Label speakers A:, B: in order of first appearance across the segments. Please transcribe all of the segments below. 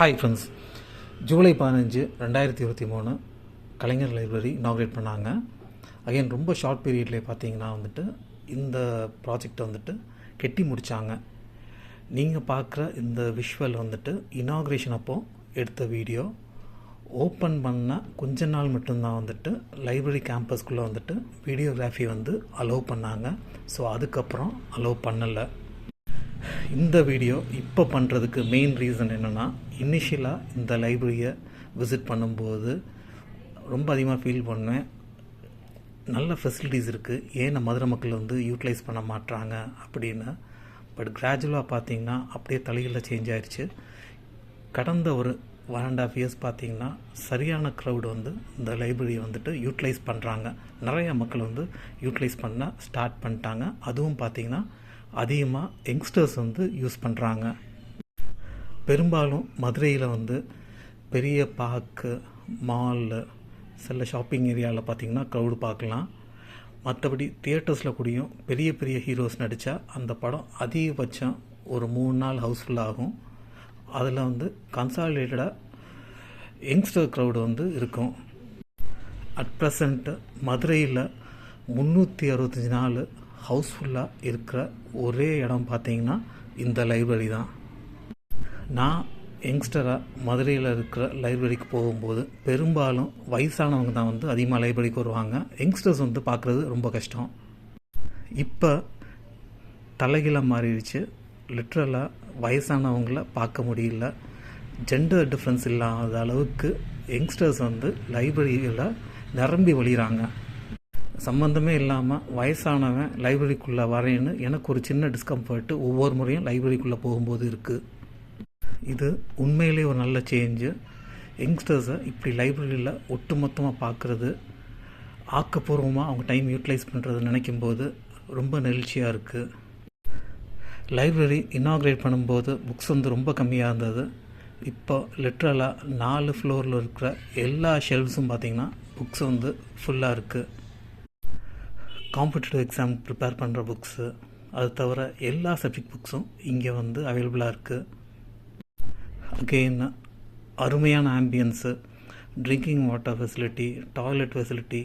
A: Hi friends July பதினஞ்சு ரெண்டாயிரத்தி இருபத்தி மூணு கலைஞர் லைப்ரரி இனாக்ரேட் பண்ணாங்க. அகைன் ரொம்ப ஷார்ட் பீரியட்லேயே பார்த்தீங்கன்னா வந்துட்டு இந்த ப்ராஜெக்டை வந்துட்டு கெட்டி முடித்தாங்க நீங்கள் பார்க்குற இந்த விஷுவல் வந்துட்டு இனாக்ரேஷன் அப்போது எடுத்த வீடியோ ஓப்பன் பண்ண கொஞ்ச நாள் மட்டும்தான் வந்துட்டு லைப்ரரி கேம்பஸ்குள்ளே வந்துட்டு வீடியோகிராஃபி வந்து அலோவ் பண்ணாங்க. ஸோ அதுக்கப்புறம் அலோவ் பண்ணலை. இந்த வீடியோ இப்போ பண்ணுறதுக்கு மெயின் ரீசன் என்னென்னா இனிஷியலாக இந்த லைப்ரரியை விசிட் பண்ணும்போது ரொம்ப அதிகமாக ஃபீல் பண்ணேன். நல்ல ஃபெசிலிட்டிஸ் இருக்குது ஏன் நம்ம மதுரை மக்கள் வந்து யூட்டிலைஸ் பண்ண மாட்றாங்க அப்படின்னு. பட் கிராஜுவலாக பார்த்தீங்கன்னா அப்படியே தலைகளில் சேஞ்ச் ஆயிடுச்சு கடந்த ஒரு ஒன் அண்ட் ஆஃப் இயர்ஸ் பார்த்தீங்கன்னா சரியான க்ரௌடு வந்து இந்த லைப்ரரியை வந்துட்டு யூட்டிலைஸ் பண்ணுறாங்க நிறையா மக்கள் வந்து யூட்டிலைஸ் பண்ண ஸ்டார்ட் பண்ணிட்டாங்க. அதுவும் பார்த்தீங்கன்னா அதிகமாக யங்ஸ்டர்ஸ் வந்து யூஸ் பண்ணுறாங்க பெரும்பாலும் மதுரையில் வந்து பெரிய பார்க்கு மாலு சில ஷாப்பிங் ஏரியாவில் பார்த்தீங்கன்னா க்ரௌடு பார்க்கலாம். மற்றபடி தியேட்டர்ஸில் கூடயும் பெரிய பெரிய ஹீரோஸ் நடித்தா அந்த படம் அதிகபட்சம் ஒரு மூணு நாள் ஹவுஸ்ஃபுல் ஆகும். அதில் வந்து கன்சாலிடேட்டடாக யங்ஸ்டர் க்ரௌடு வந்து இருக்கும். அட் ப்ரெசண்ட்டு மதுரையில் முந்நூற்றி அறுபத்தஞ்சி நாள் ஹவுஸ்ஃபுல்லாக இருக்கிற ஒரே இடம் பார்த்தீங்கன்னா இந்த லைப்ரரி தான். நான் யங்ஸ்டராக மதுரையில் இருக்கிற லைப்ரரிக்கு போகும்போது பெரும்பாலும் வயசானவங்க தான் வந்து அதிகமாக லைப்ரரிக்கு வருவாங்க. யங்ஸ்டர்ஸ் வந்து பார்க்குறது ரொம்ப கஷ்டம். இப்போ தலைகீழாக மாறிடுச்சு. லிட்ரலாக வயசானவங்கள பார்க்க முடியல. ஜெண்டர் டிஃப்ரென்ஸ் இல்லாத அளவுக்கு யங்ஸ்டர்ஸ் வந்து லைப்ரரியில் நிரம்பி வழிகிறாங்க சம்மந்தமே இல்லாமல் வயசானவன் லைப்ரரிக்குள்ளே வரேன்னு எனக்கு ஒரு சின்ன டிஸ்கம்ஃபர்ட்டு ஒவ்வொரு முறையும் லைப்ரரிக்குள்ளே போகும்போது இருக்குது இது உண்மையிலே ஒரு நல்ல சேஞ்சு யங்ஸ்டர்ஸை இப்படி லைப்ரரியில் ஒட்டுமொத்தமாக பார்க்குறது ஆக்கப்பூர்வமாக அவங்க டைம் யூட்டிலைஸ் பண்ணுறது நினைக்கும் போது ரொம்ப நெகிழ்ச்சியாக இருக்குது லைப்ரரி இனாக்ரேட் பண்ணும்போது புக்ஸ் வந்து ரொம்ப கம்மியாக இருந்தது. இப்போ லிட்ரலாக நாலு ஃப்ளோரில் இருக்கிற எல்லா ஷெல்ஃப்ஸும் பார்த்திங்கன்னா புக்ஸ் வந்து ஃபுல்லாக இருக்குது காம்படிட்டிவ் எக்ஸாம் ப்ரிப்பேர் பண்ணுற புக்ஸு அது தவிர எல்லா சப்ஜெக்ட் புக்ஸும் இங்கே வந்து அவைலபிளாக இருக்குது அகெயின் அருமையான ambience drinking water facility toilet facility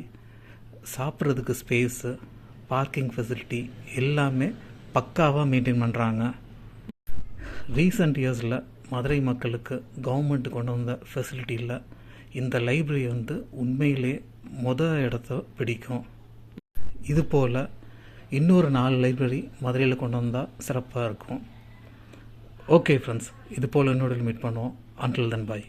A: சாப்பிட்றதுக்கு ஸ்பேஸு பார்க்கிங் ஃபெசிலிட்டி எல்லாமே பக்காவாக மெயின்டைன் பண்ணுறாங்க ரீசெண்ட் இயர்ஸில் மதுரை மக்களுக்கு கவர்மெண்ட் கொண்டு வந்த ஃபெசிலிட்டியில் இந்த லைப்ரரி வந்து உண்மையிலே மொதல் இடத்த பிடிக்கும். இது போல் இன்னொரு நாலு லைப்ரரி மதுரையில் கொண்டு வந்தால் சிறப்பாக இருக்கும். ஓகே ஃப்ரெண்ட்ஸ் இது போல் இன்னொரு மீட் பண்ணுவோம். அன்டில் தென் பாய்